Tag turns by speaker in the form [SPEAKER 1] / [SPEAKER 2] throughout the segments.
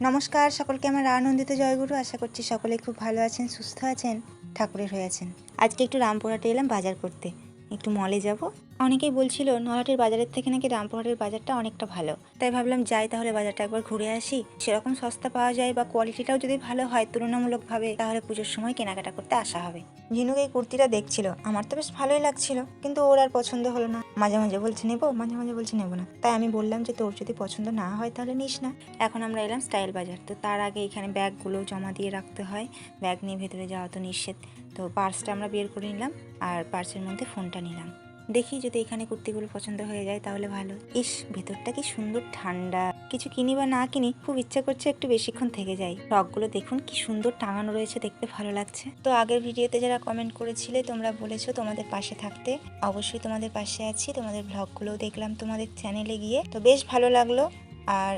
[SPEAKER 1] নমস্কার, সকলকে আমার আনন্দিত জয়গুরু। আশা করছি সকলে খুব ভালো আছেন, সুস্থ আছেন, ঠাকুরের হয়ে আছেন। আজকে একটু রামপুরহাটে এলাম বাজার করতে। একটু মলে যাব। অনেকেই বলছিল, নলহাটের বাজারের থেকে নাকি রামপুরহাটের বাজারটা অনেকটা ভালো। তাই ভাবলাম যাই তাহলে বাজারটা একবার ঘুরে আসি। সেরকম সস্তা পাওয়া যায় বা কোয়ালিটিটাও যদি ভালো হয়, তুলনামূলকভাবে, তাহলে পুজোর সময় কেনাকাটা করতে আসা হবে। ঝিনুক এই কুর্তিটা দেখছিল। আমার তো বেশ ভালোই লাগছিল, কিন্তু ওর আর পছন্দ হলো না। মাঝে মাঝে বলছে, নেব? মাঝে মাঝে বলছে, নেব না। তাই আমি বললাম যে, তোর যদি পছন্দ না হয়, তাহলে নিস না। এখন আমরা এলাম স্টাইল বাজার। তো তার আগে এখানে ব্যাগগুলো জমা দিয়ে রাখতে হয়। ব্যাগ নিয়ে ভেতরে যাওয়া তো নিষেধ। তো পার্সটা আমরা বের করে নিলাম আর পার্সের মধ্যে ফোনটা নিলাম। দেখি যদি এখানে কুর্তিগুলো পছন্দ হয়ে যায় তাহলে ভালো। ইস, ভেতরটা কি সুন্দর ঠান্ডা। কিছু কিনি বা না কিনি, খুব ইচ্ছা করছে একটু বেশিক্ষণ থেকে যাই। ফ্রকগুলো দেখুন, কি সুন্দর টাঙানো রয়েছে, দেখতে ভালো লাগছে। তো আগের ভিডিওতে যারা কমেন্ট করেছিলে, তোমরা বলেছ তোমাদের পাশে থাকতে। অবশ্যই তোমাদের পাশে আছি, তোমাদের ব্লগগুলোও দেখলাম তোমাদের চ্যানেলে গিয়ে। তো বেশ ভালো লাগল। আর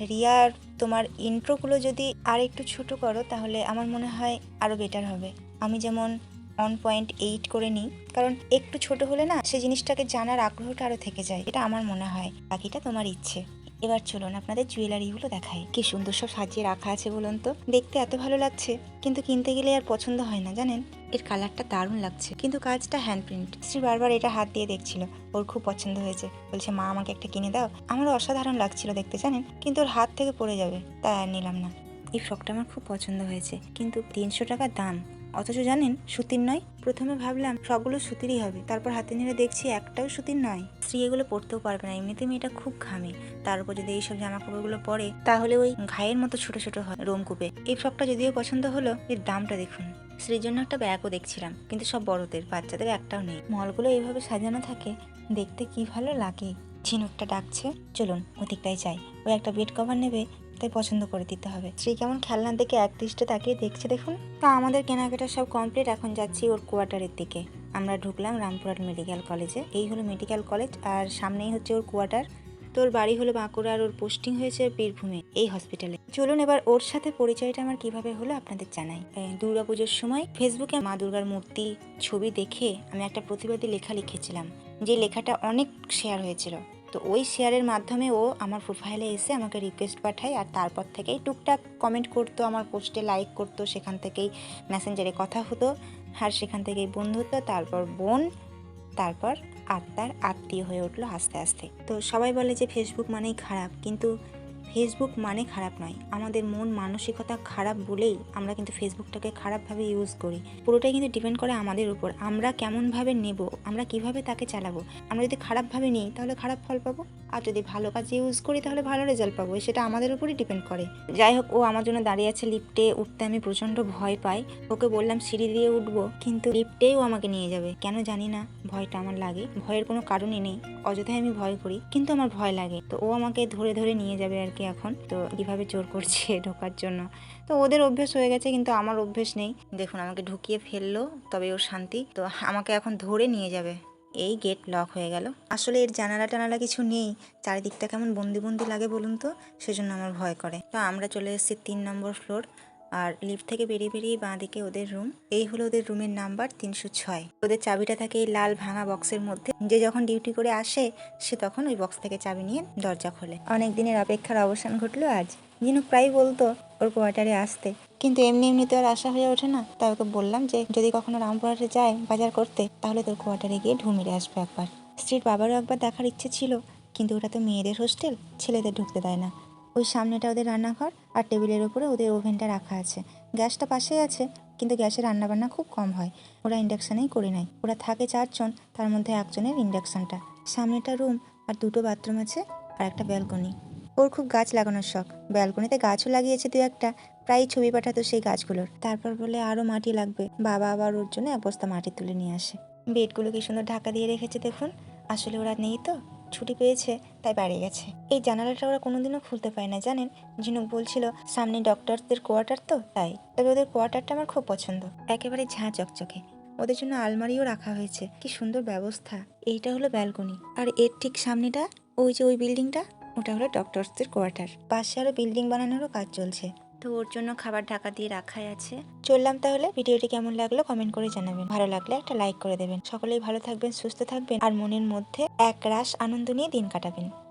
[SPEAKER 1] রিয়ার তোমার ইন্ট্রোগুলো যদি আর একটু ছোট করো, তাহলে আমার মনে হয় আরও বেটার হবে। আমি যেমন ওয়ান পয়েন্ট এইট করে নিই, কারণ একটু ছোট হলে না সে জিনিসটাকে জানার আগ্রহটা আরও থেকে যায়। এটা আমার মনে হয়। বাকিটা তোমার ইচ্ছে। এবার চলুন আপনাদের জুয়েলারিগুলো দেখাই। কি সুন্দর সব সাজিয়ে রাখা আছে বলুন তো। দেখতে এত ভালো লাগছে, কিন্তু কিনতে গেলে আর পছন্দ হয় না, জানেন? এর কালারটা দারুণ লাগছে। কিন্তু কাজটা হ্যান্ড প্রিন্ট শ্রী বারবার এটা হাত দিয়ে দেখছিল। ওর খুব পছন্দ হয়েছে। বলছে, মা, আমাকে একটা কিনে দাও। আমারও অসাধারণ লাগছিল দেখতে, জানেন? কিন্তু ওর হাত থেকে পড়ে যাবে। তাই আর নিলাম না। এই ফ্রকটা আমার খুব পছন্দ হয়েছে। কিন্তু তিনশো টাকা দাম। অথচ জানেন, সুতির নয়। প্রথমে ভাবলাম, সবগুলো সুতিরই হবে। তারপর হাতে নিয়ে দেখছি একটাও সুতির নয়। স্ত্রী এগুলো পরতেও পারবে না। এমনিতে মেয়েটা খুব ঘামে। তার উপর যদি এইসব জামা কাপড়গুলো পরে, তাহলে ওই ঘায়ের মতো ছোট ছোট হয় রোমকূপে। এই ফ্রকটা যদিও পছন্দ হলো, এর দামটা দেখুন। স্ত্রীর জন্য একটা ব্যাগও দেখছিলাম, কিন্তু সব বড়দের, বাচ্চাদের একটাও নেই। মলগুলো এইভাবে সাজানো থাকে, দেখতে কি ভালো লাগে? ঝিনুকটা ডাকছে। চলুন ওদিকটাই চাই ও একটা বেড কভার নেবে তাই পছন্দ করে দিতে হবে। স্ত্রী কেমন খেলনার দিকে এক দৃষ্টে তাকিয়ে দেখছে দেখুন? তা আমাদের কেনাকাটা সব কমপ্লিট এখন যাচ্ছি ওর কোয়ার্টারের দিকে। আমরা ঢুকলাম রামপুরহাট মেডিকেল কলেজে। এই হলো মেডিকেল কলেজ, আর সামনেই হচ্ছে ওর কোয়ার্টার। তোর বাড়ি হলো বাঁকুড়ার ওর পোস্টিং হয়েছে বীরভূমে, এই হসপিটালে চলুন এবার ওর সাথে পরিচয়টা আমার কীভাবে হলো আপনাদের জানাই। দুর্গা পুজোর সময় ফেসবুকে মা দুর্গার মূর্তি ছবি দেখে আমি একটা প্রতিবাদী লেখা লিখেছিলাম, যে লেখাটা অনেক শেয়ার হয়েছিল। তো ওই শেয়ারের মাধ্যমে ও আমার প্রোফাইলে এসে আমাকে রিকোয়েস্ট পাঠায় আর তারপর থেকেই টুকটাক কমেন্ট করতো, আমার পোস্টে লাইক করতো, সেখান থেকেই মেসেঞ্জারে কথা হতো, আর সেখান থেকেই বন্ধুত্ব, তারপর বোন, তারপর আত্মার আত্মীয় হয়ে উঠল আস্তে আস্তে। তো সবাই বলে যে ফেসবুক মানেই খারাপ, কিন্তু ফেসবুক মানে খারাপ নয়। আমাদের মন মানসিকতা খারাপ বলেই আমরা কিন্তু ফেসবুকটাকে খারাপভাবে ইউজ করি। পুরোটাই কিন্তু ডিপেন্ড করে আমাদের উপর। আমরা কেমনভাবে নেব? আমরা কীভাবে তাকে চালাবো? আমরা যদি খারাপভাবে নিই, তাহলে খারাপ ফল পাবো? আর যদি ভালো কাজে ইউজ করি, তাহলে ভালো রেজাল্ট পাবো। সেটা আমাদের উপরই ডিপেন্ড করে। যাই হোক, ও আমার জন্য দাঁড়িয়ে আছে লিফটে উঠতে আমি প্রচণ্ড ভয় পাই। ওকে বললাম, সিঁড়ি দিয়ে উঠবো। কিন্তু লিফটেই ও আমাকে নিয়ে যাবে। কেন জানি না। ভয়টা আমার লাগে। ভয়ের কোনো কারণই নেই। অযথায় আমি ভয় করি। কিন্তু আমার ভয় লাগে। তো ও আমাকে ধরে ধরে নিয়ে যাবে আর কি। এখন। তো কীভাবে জোর করছে ঢোকার জন্য? তো ওদের অভ্যেস হয়ে গেছে, কিন্তু আমার অভ্যেস নেই। দেখুন, আমাকে ঢুকিয়ে ফেলল, তবে ওর শান্তি। তো আমাকে এখন ধরে নিয়ে যাবে। এই গেট লক হয়ে গেল। আসলে এর জানালা টানালা কিছু নেই। চারিদিকটা কেমন বন্দি বন্দি লাগে বলুন তো? সেজন্য আমার ভয় করে। তো আমরা চলে এসেছি তিন নম্বর ফ্লোর আর লিফট থেকে বেরিয়ে বেরিয়ে বাঁ দিকে ওদের রুম এই হলো ওদের রুমের নাম্বার তিনশো ছয়। ওদের চাবিটা থাকে এই লাল ভাঙা বক্সের মধ্যে। যে যখন ডিউটি করে আসে, সে তখন ওই বক্স থেকে চাবি নিয়ে দরজা খোলে। অনেক দিনের অপেক্ষার অবসান ঘটলো আজ। জিনু প্রায় বলতো, ওর কোয়ার্টারে আসতে। কিন্তু এমনি এমনি তো আর আশা হয়ে ওঠে না। তাই ওকে বললাম যে, যদি কখনো রামপুরহাটে যায় বাজার করতে, তাহলে তোর কোয়ার্টারে গিয়ে ঢু মেরে আসবে একবার। স্ত্রীর বাবারও একবার দেখার ইচ্ছে ছিল, কিন্তু ওটা তো মেয়েদের হোস্টেল ছেলেদের ঢুকতে দেয় না। ওই সামনেটা ওদের রান্নাঘর আর টেবিলের উপরে ওদের ওভেনটা রাখা আছে। গ্যাসটা পাশেই আছে, কিন্তু গ্যাসে রান্নাবান্না খুব কম হয়। ওরা ইন্ডাকশানেই করে নেয়। ওরা থাকে চারজন, তার মধ্যে একজনের ইন্ডাকশানটা। সামনেটা রুম আর দুটো বাথরুম আছে আর একটা ব্যালকনি। ওর খুব গাছ লাগানোর শখ। ব্যালকনিতে গাছও লাগিয়েছে দু একটা প্রায় ছবি পাঠাতো সেই গাছগুলোর। তারপর বলে আরও মাটি লাগবে। বাবা আবার ওর জন্য এক বস্তা মাটি তুলে নিয়ে আসে। বেডগুলো কি সুন্দর ঢাকা দিয়ে রেখেছে দেখুন। আসলে ওরা নেই তো? ছুটি পেয়েছে, তাই বাড়ি গেছে। এই জানালাটা ওরা কোনোদিনও খুলতে পায় না, জানেন? ঝিনুক বলছিল, সামনে ডক্টরদের কোয়ার্টার তো? তাই। তবে ওদের কোয়ার্টারটা আমার খুব পছন্দ। একেবারে ঝাঁ চকচকে। ওদের জন্য আলমারিও রাখা হয়েছে। কি সুন্দর ব্যবস্থা। এইটা হলো ব্যালকনি। আর এর ঠিক সামনেটা, ওই যে ওই বিল্ডিংটা ওটা হলো ডক্টরসদের কোয়ার্টার পাশে আরও বিল্ডিং বানানোরও কাজ চলছে। তো ওর জন্য খাবার ঢাকা দিয়ে রাখাই আছে। চললাম তাহলে। ভিডিওটি কেমন লাগল কমেন্ট করে জানাবেন। ভালো লাগলে একটা লাইক করে দেবেন। সকলেই ভালো থাকবেন, সুস্থ থাকবেন, আর মনের মধ্যে এক রাশ আনন্দ নিয়ে দিন কাটাবেন।